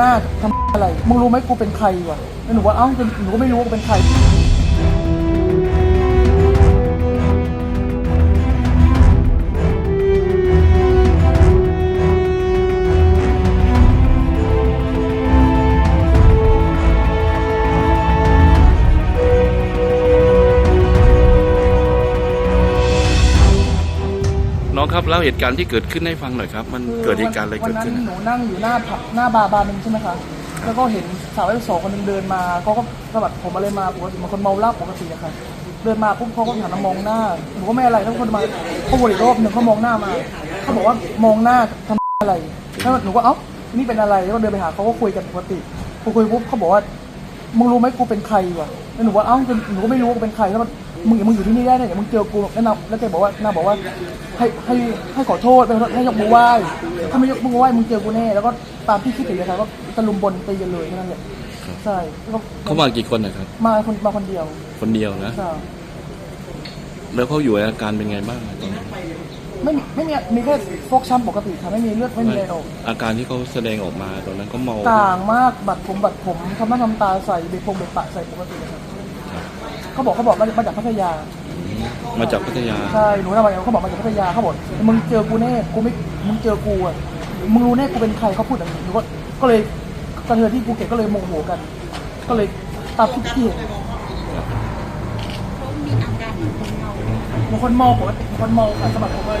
หน้าทำอะไร มึงรู้ไหมกูเป็นใครวะแล้วหนูว่าเอ้าหนูก็ไม่รู้ว่ากูเป็นใคร น้องครับเล่าเหตุการณ์ที่เกิดขึ้นให้ฟังหน่อยครับ มันเกิดเหตุการณ์อะไรวัเกิดนั้นขึ้นหนูนั่งอยู่หน้าผับหน้าบาร์บาร์หนึงใช่ไหมคะแล้วก็เห็นสาวประเภทสองคนหนึงเดินมาเขาก็สะบัดผมอะไรมาปกติเหมันคนเมาเหล้าปกติอะค่ะ เดินมาปุ๊บเขาก็หันมามองหน้าหนูก็ไม่อะไรแล้วคนมาเขาวนอีกรอบหนึ่งเขามองหน้ามาเขาบอกว่ามองหน้าทำอะไรแล้วหนูก็เอ้านี่เป็นอะไรแล้วก็เดินไปหาเขาก็คุยกันปกติพอคุยปุ๊บเขาบอกว่ามึงรู้ไหมกูเป็นใครวะแล้วหนูว่าเอ้าหนูก็ไม่รู้ว่ากูเป็นใครแล้วมัน มึงมึงอยู่ที่นี่ได้เนี่ยเดี๋ยวมึงเจอกูแล้วนาแล้วแกบอกว่านาบอกว่า ให้ให้ให้ขอโทษไปให้ยกมือไหว้ถ้าไม่ยกมือไหว้มึงเจอกูแน่แล้วก็ตามที่คิดถึงเลยครับก็ตะลุมบอลตีกันเลยแค่นั้นแหละใช่แล้วก็เขามากี่คนนะครับ มาคนมาคนเดียวคนเดียวนะ ใช่แล้วเขาอยู่ในอาการเป็นไงบ้างตอนนี้ไม่มีไม่มีมีแค่ฟกช้ำปกติค่ะไม่มีเลือดไม่มีอะไรออก อาการที่เขาแสดงออกมาตอนนั้นเขาเมาต่างมากบัดผมบัดผมทำหน้าทำตาใส่เบคงเบคปะใส่ปกติเลยครับ เขาบอกเขาบอกมามาจากพัทยา มาจากพัทยา ใช่หนูทำไมเขาบอกมาจากพัทยาเขาบอกมึงเจอกูแน่กูไม่มึงเจอกูอะมึงรู้แน่กูเป็นใครเขาพูดแบบนี้หนูก็ก็เลยกระเทือนที่ภูเก็ตก็เลยโมโหกัน ก็เลยตามที่พี่เห็นบางคนเมาปกติบางคนเมาค่ะสะบัดผมเลย